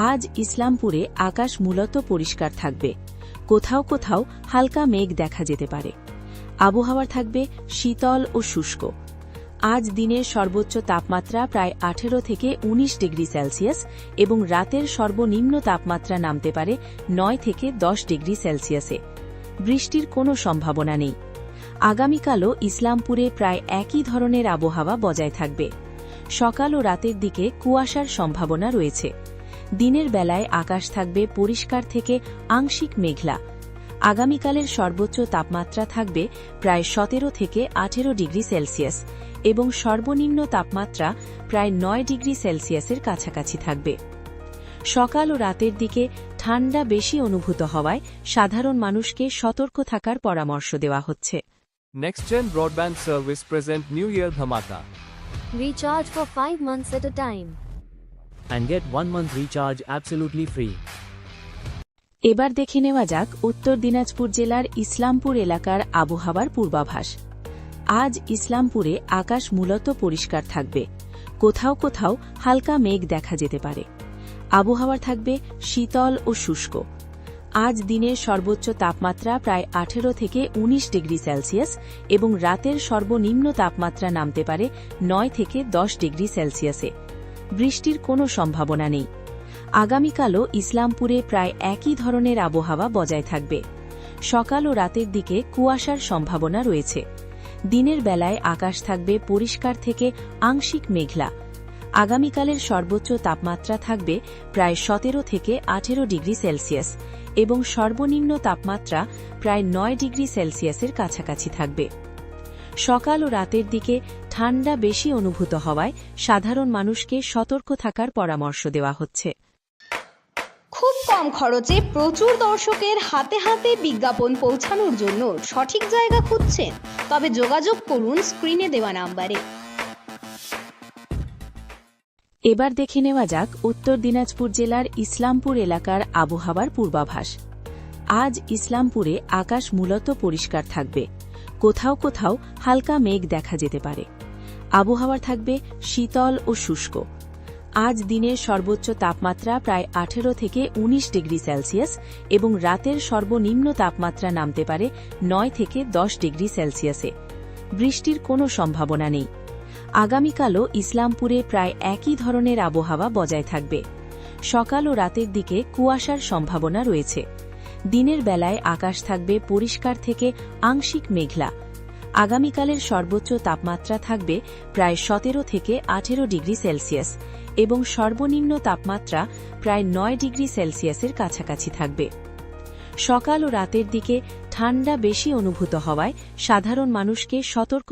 আজ ইসলামপুরে আকাশ মূলত পরিষ্কার থাকবে। কোথাও কোথাও হালকা মেঘ দেখা যেতে পারে। আবহাওয়া থাকবে শীতল ও শুষ্ক। আজ দিনের সর্বোচ্চ তাপমাত্রা প্রায় আঠেরো থেকে ১৯ ডিগ্রি সেলসিয়াস এবং রাতের সর্বনিম্ন তাপমাত্রা নামতে পারে নয় থেকে দশ ডিগ্রি সেলসিয়াসে। বৃষ্টির কোনো সম্ভাবনা নেই। আগামীকালও ইসলামপুরে প্রায় একই ধরনের আবহাওয়া বজায় থাকবে। সকাল ও রাতের দিকে কুয়াশার সম্ভাবনা রয়েছে। দিনের বেলায় আকাশ থাকবে পরিষ্কার থেকে আংশিক মেঘলা আগামীকালের সর্বোচ্চ তাপমাত্রা থাকবে প্রায় সতেরো থেকে আঠেরো ডিগ্রি সেলসিয়াস এবং সর্বনিম্ন তাপমাত্রা প্রায় নয় ডিগ্রি সেলসিয়াসের কাছাকাছি থাকবে সকাল ও রাতের দিকে ঠান্ডা বেশি অনুভূত হওয়ায় সাধারণ মানুষকে সতর্ক থাকার পরামর্শ দেওয়া হচ্ছে Next Gen Broadband Service present New Year Dhamaka. Recharge for 5 months at a time. And get one month recharge absolutely free. এবার দেখে নেওয়া যাক উত্তর দিনাজপুর জেলার ইসলামপুর এলাকার আবহাওয়ার পূর্বাভাস। আজ ইসলামপুরে আকাশ মূলত পরিষ্কার থাকবে। কোথাও কোথাও হালকা মেঘ দেখা যেতে পারে। আবহাওয়া থাকবে শীতল ও শুষ্ক। আজ দিনের সর্বোচ্চ তাপমাত্রা প্রায় আঠেরো থেকে ১৯ ডিগ্রি সেলসিয়াস এবং রাতের সর্বনিম্ন তাপমাত্রা নামতে পারে নয় থেকে দশ ডিগ্রি সেলসিয়াসে। বৃষ্টির কোনো সম্ভাবনা নেই। আগামীকালও ইসলামপুরে প্রায় একই ধরনের আবহাওয়া বজায় থাকবে। সকাল ও রাতের দিকে কুয়াশার সম্ভাবনা রয়েছে। দিনের বেলায় আকাশ থাকবে পরিষ্কার থেকে আংশিক মেঘলা। আগামীকালের সর্বোচ্চ তাপমাত্রা থাকবে প্রায় সতেরো থেকে আঠেরো ডিগ্রি সেলসিয়াস এবং সর্বনিম্ন তাপমাত্রা প্রায় নয় ডিগ্রি সেলসিয়াসের কাছাকাছি থাকবে। সকাল ও রাতের দিকে ঠান্ডা বেশি অনুভূত হওয়ায় সাধারণ মানুষকে সতর্ক থাকার পরামর্শ দেওয়া হচ্ছে। খুব কম খরচে প্রচুর দর্শকের হাতে হাতে বিজ্ঞাপন পৌঁছানোর জন্য সঠিক জায়গা খুঁজছেন। তবে যোগাযোগ করুন স্ক্রিনে দেওয়া নাম্বারে। এবার দেখে নেওয়া যাক উত্তর দিনাজপুর জেলার ইসলামপুর এলাকার আবহাওয়ার পূর্বাভাস। আজ ইসলামপুরে আকাশ মূলত পরিষ্কার থাকবে। কোথাও কোথাও হালকা মেঘ দেখা যেতে পারে। আবহাওয়া থাকবে শীতল ও শুষ্ক। আজ দিনের সর্বোচ্চ তাপমাত্রা প্রায় আঠেরো থেকে ১৯ ডিগ্রি সেলসিয়াস এবং রাতের সর্বনিম্ন তাপমাত্রা নামতে পারে নয় থেকে দশ ডিগ্রি সেলসিয়াসে। বৃষ্টির কোনো সম্ভাবনা নেই। আগামীকালও ইসলামপুরে প্রায় একই ধরনের আবহাওয়া বজায় থাকবে। সকাল ও রাতের দিকে কুয়াশার সম্ভাবনা রয়েছে। দিনের বেলায় আকাশ থাকবে পরিষ্কার থেকে আংশিক মেঘলা। আগামীকালের সর্বোচ্চ তাপমাত্রা থাকবে প্রায় সতেরো থেকে আঠেরো ডিগ্রি সেলসিয়াস এবং সর্বনিম্ন তাপমাত্রা প্রায় নয় ডিগ্রি সেলসিয়াসের কাছাকাছি থাকবে। সকাল ও রাতের দিকে ঠান্ডা বেশি অনুভূত হওয়ায় সাধারণ মানুষকে সতর্ক